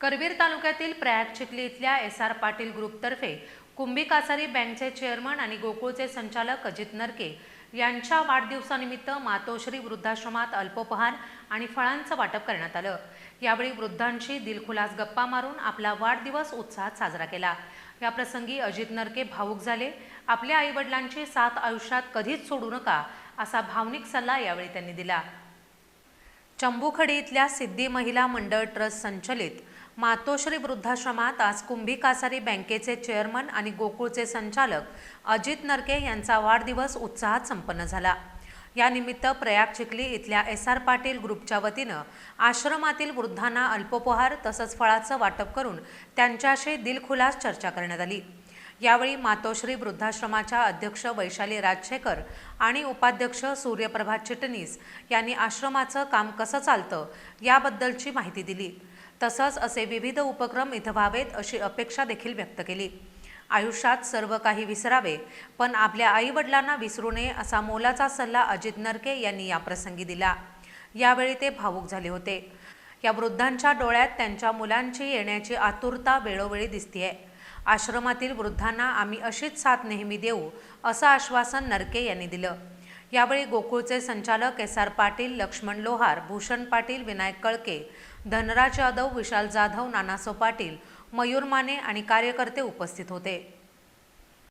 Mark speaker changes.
Speaker 1: करवीर तालुक्यातील प्रयाग चिखली इथल्या S R Patil ग्रुपतर्फे कुंभी कासारी बँकचे चेअरमन आणि गोकुळचे संचालक अजित नरके यांच्या वाढदिवसानिमित्त मातोश्री वृद्धाश्रमात अल्पोपहार आणि फळांचं वाटप करण्यात आलं. यावेळी वृद्धांशी दिलखुलास गप्पा मारून आपला वाढदिवस उत्साहात साजरा केला. या प्रसंगी अजित नरके भावूक झाले. आपल्या आईवडिलांची साथ आयुष्यात कधीच सोडू नका असा भावनिक सल्ला यावेळी त्यांनी दिला. चंबुखडी इथल्या सिद्धी महिला मंडळ ट्रस्ट संचलित मातोश्री वृद्धाश्रमात आज कुंभी कासारी बँकेचे चेअरमन आणि गोकुळचे संचालक अजित नरके यांचा वाढदिवस उत्साहात संपन्न झाला. यानिमित्त प्रयाग चिखली इथल्या एस आर पाटील ग्रुपच्या वतीनं आश्रमातील वृद्धांना अल्पोपहार तसंच फळाचं वाटप करून त्यांच्याशी दिलखुलास चर्चा करण्यात आली. यावेळी मातोश्री वृद्धाश्रमाच्या अध्यक्ष वैशाली राजशेखर आणि उपाध्यक्ष सूर्यप्रभा चिटणीस यांनी आश्रमाचं काम कसं चालतं याबद्दलची माहिती दिली. तसंच असे विविध उपक्रम इथं व्हावेत अशी अपेक्षा देखील व्यक्त केली. आयुष्यात सर्व काही विसरावे पण आपल्या आईवडिलांना विसरू नये असा मोलाचा सल्ला अजित नरके यांनी याप्रसंगी दिला. यावेळी ते भावूक झाले होते. या वृद्धांच्या डोळ्यात त्यांच्या मुलांची येण्याची आतुरता वेळोवेळी दिसतीये. आश्रमातील वृद्धांना आम्ही अशीच साथ नेहमी देऊ असं आश्वासन नरके यांनी दिलं. यावेळी गोकुळचे संचालक एस आर पाटील लक्ष्मण लोहार भूषण पाटील विनायक कळके धनराज यादव विशाल जाधव नानासो पाटील मयूर माने आणि कार्यकर्ते उपस्थित होते.